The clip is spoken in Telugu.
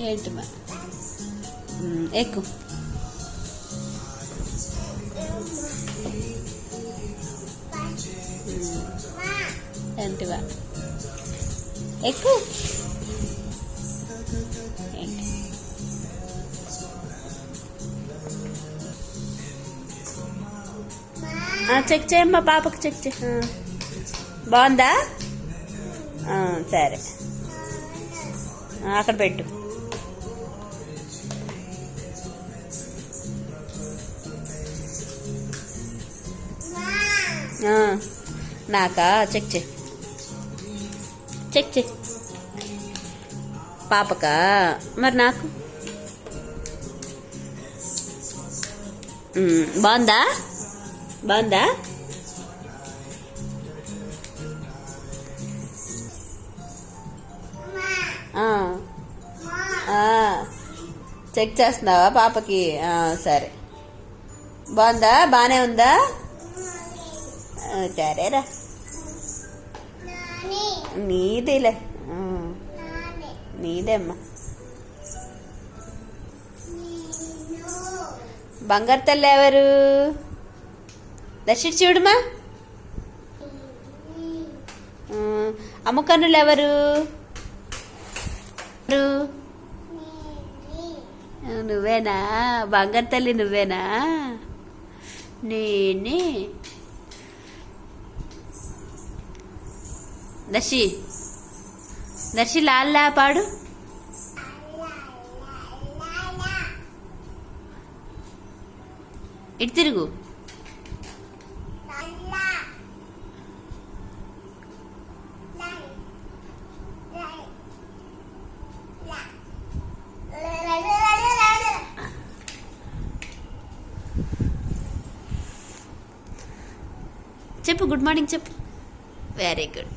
ఏంటి మా ఎక్కు ఏంటివా ఎక్కు చెక్ చేయమ్మా పాపకి చెక్ చే బాగుందా? సరే. అక్కడ పెట్టు. నాకా? చెక్ చే చెక్ చెక్ పాపకా? మరి నాకు? బాగుందా? బాగుందా? చెక్ చేస్తున్నావా పాపకి? సరే. బాగుందా? బాగానే ఉందా? సరేరా నీదేలే నీదేమ్మా బంగారు తల్లి ఎవరు దర్శిట్ చూడమా ఆ, అమ్మ కన్నులు ఎవరు నువ్వేనా బంగారు తల్లి నువ్వేనా నేనే దర్శి దర్శి లాల్లా పాడు. ఇటు తిరుగు. చెప్పు గుడ్ మార్నింగ్ చెప్పు. Very good